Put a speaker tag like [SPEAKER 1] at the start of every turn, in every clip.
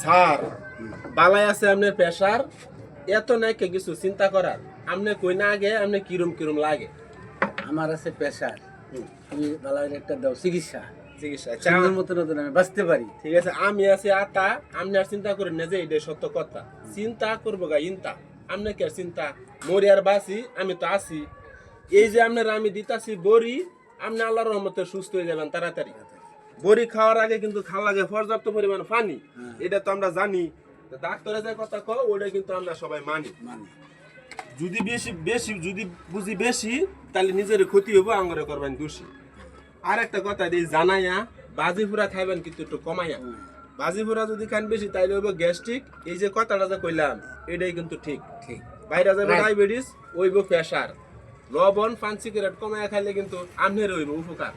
[SPEAKER 1] Sir বালাই আছে আপনার পেশার এত নাই কে কিছু চিন্তা করার। আপনি কই না আগে আপনি কিরম কিরম লাগে?
[SPEAKER 2] আমার আছে তুমি বালার একটা দাও চিকিৎসা।
[SPEAKER 1] চিকিৎসা
[SPEAKER 2] মতন আমি বাঁচতে পারি।
[SPEAKER 1] ঠিক আছে আমি আছি আতা। আপনি আর চিন্তা করেন না যে এটা সত্য কথা। চিন্তা করব গা ইনতা। আপনি কি আর চিন্তা? মরি আর বাসি আমি তো আছি। এই যে আপনার আমি দিতাছি বড়ি আপনি আল্লাহর রহমতে সুস্থ হয়ে যাবেন তাড়াতাড়ি। বড়ি খাওয়ার আগে কিন্তু খাওয়া লাগে পর্যাপ্ত পরিমাণ পানি।
[SPEAKER 2] হ্যাঁ।
[SPEAKER 1] এটা তো আমরা জানি। তো ডাক্তারে যে কথা কও ওটা কিন্তু আমরা সবাই মানি।
[SPEAKER 2] মানে।
[SPEAKER 1] যদি বেশি বেশি যদি বুঝি বেশি তাহলে নিজের ক্ষতি হব আঙ্গরে করবেন দোষী। আর একটা কথা দিই জানাইয়া বাজি ফুরা খাইবেন কিন্তু একটু কমাইয়া। বাজি ফুরা যদি খান বেশি তাইলে হইব গ্যাস্ট্রিক। এই যে কথাটা যে কইলাম এটাই কিন্তু ঠিক।
[SPEAKER 2] ঠিক।
[SPEAKER 1] বাইরে যাবে. ডায়াবেটিস ওইব প্রেশার লবণ পান সিগারেট কমাইয়া খাইলে কিন্তু আমনের হইব উপকার।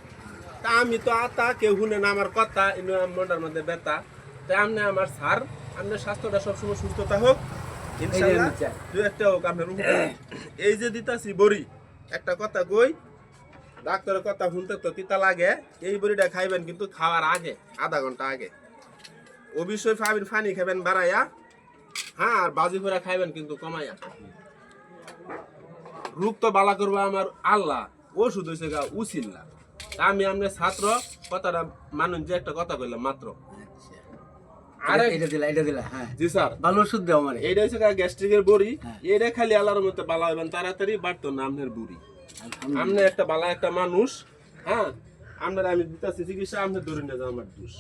[SPEAKER 1] তা আমি তো আতা কেউ শুনে না আমার কথা ইনো মন্ডার মধ্যে ব্যথা। তাই আমনে আমার সার আপনার স্বাস্থ্যটা সবসময় সুস্থতা হোক ইনশাআল্লাহ দু একটা হোক আপনার এই যে দিতাছি বড়ি একটা কথা কই ডাক্তারের কথা শুনতে তো তিতা লাগে এই বড়িটা খাইবেন কিন্তু খাওয়ার আগে আধা ঘণ্টা আগে। অবশ্যই ফাবিন ফানি খাবেন বাড়াইয়া হ্যাঁ আর বাজি ফোরা খাইবেন কিন্তু কমাইয়া। রূপ তো বালা করব আমার আল্লাহ। ওষুধ হয়েছে গা উচিল্লা আমি আপনার ছাত্র কথাটা মানুষ যে একটা কথা কইলাম মাত্র। আরে
[SPEAKER 2] এটা দিলা এটা দিলা হ্যাঁ।
[SPEAKER 1] জি স্যার।
[SPEAKER 2] ভালো ওষুধ দাও আমারে।
[SPEAKER 1] এইটা হচ্ছে গ্যাস্ট্রিকের বড়ি।
[SPEAKER 2] হ্যাঁ।
[SPEAKER 1] এটা খালি আল্লাহর মতো বালা হইবেন তাড়াতাড়ি বাড়তো না আপনার বুড়ি। আপনি একটা বালা একটা মানুষ হ্যাঁ? আপনার আমি দিতেছি চিকিৎসা আপনি ধরে নিয়ে যাও আমার দোষ।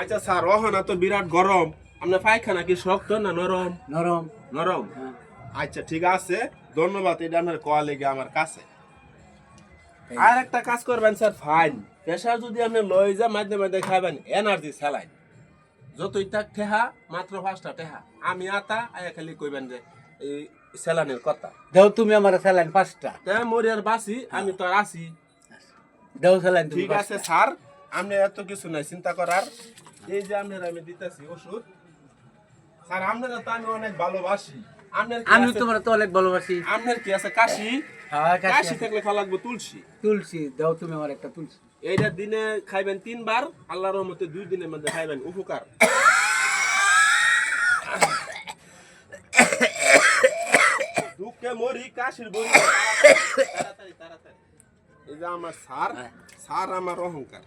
[SPEAKER 1] আচ্ছা স্যার রহনা তো বিরাট গরম। আপনার পায়খানা কি শক্ত না নরম?
[SPEAKER 2] নরম।
[SPEAKER 1] নরম। আচ্ছা ঠিক আছে। ধন্যবাদ এটা আপনার কয়া লেগে আমার কাছে। আর একটা কাজ করবেন স্যার ফাইন প্রেশার যদি আপনি লই যা মাঝে মাঝে খাবেন এনার্জি স্যালাইন যতই থাক ঠেহা মাত্র পাঁচটা ঠেহা। আমি আতা আয়া খালি কইবেন যে এই স্যালাইনের কথা।
[SPEAKER 2] দাও তুমি আমার স্যালাইন পাঁচটা।
[SPEAKER 1] তা মরি আর বাসি আমি তো আর আছি।
[SPEAKER 2] দাও স্যালাইন
[SPEAKER 1] ঠিক আছে স্যার। আপনি এত কিছু নাই চিন্তা করার। এই যে আপনার আমি দিতেছি ওষুধ। স্যার আপনারা তো আমি অনেক ভালোবাসি।
[SPEAKER 2] আমি তোমার তো অনেক ভালোবাসি।
[SPEAKER 1] আপনার কি আছে? কাশি?
[SPEAKER 2] হ্যাঁ, কাশি
[SPEAKER 1] থাকলে খাওয়া লাগবে তুলসী।
[SPEAKER 2] তুলসী দাও তুমি আমার একটা তুলসী।
[SPEAKER 1] এইটা দিনে খাইবেন তিনবার আল্লাহর রহমতে দুই দিনের মধ্যে খাইবেন উপকার। দুঃখে মরি কাশির তাড়াতাড়ি তাড়াতাড়ি। এই যে আমার সার সার আমার অহংকার।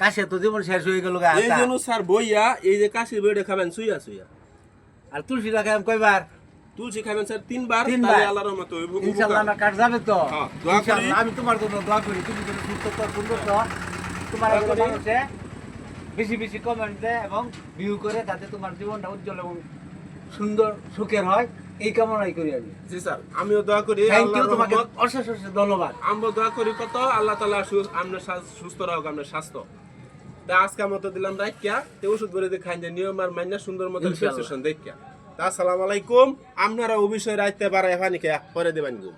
[SPEAKER 2] কাশে তো জীবন শেষ হয়ে গেল
[SPEAKER 1] এই জন্য স্যার বইয়া এই যে কাশির বইটা খাবেন সুইয়া সুইয়া
[SPEAKER 2] আর তুলসী আমি কয়বার?
[SPEAKER 1] তুলসী খাবেন স্যার তিনবার রহমতে হইব
[SPEAKER 2] ইনশাল্লাহ
[SPEAKER 1] উপকার।
[SPEAKER 2] আমার কাজ যাবে তো।
[SPEAKER 1] হ্যাঁ।
[SPEAKER 2] ইনশাল্লাহ, আমি তোমার জন্য দোয়া করি। তুমি যদি সুস্থ তো সুন্দর তো। তোমার। মানুষে বেশি বেশি কমেন্ট দেয় এবং ভিউ করে যাতে তোমার জীবনটা উজ্জ্বল এবং সুন্দর সুখের হয়। এই কামনাই করি আমি।
[SPEAKER 1] জি স্যার আমিও দোয়া করি।
[SPEAKER 2] থ্যাংক ইউ তোমাকে অশেষ অশেষ ধন্যবাদ।
[SPEAKER 1] আমরা দোয়া করি কত? আল্লাহ আপনার সুস্থ রাখুক আপনার স্বাস্থ্য। তা আজকের মতো দিলাম রাখিয়া তে ওষুধ বলে দিয়ে খাই নিয়ম আর মাইনা সুন্দর মতো দেখিয়া। তা আসসালামু আলাইকুম আপনারা ও বিষয়ে রাখতে পারে এখানে পরে দেবেন গুম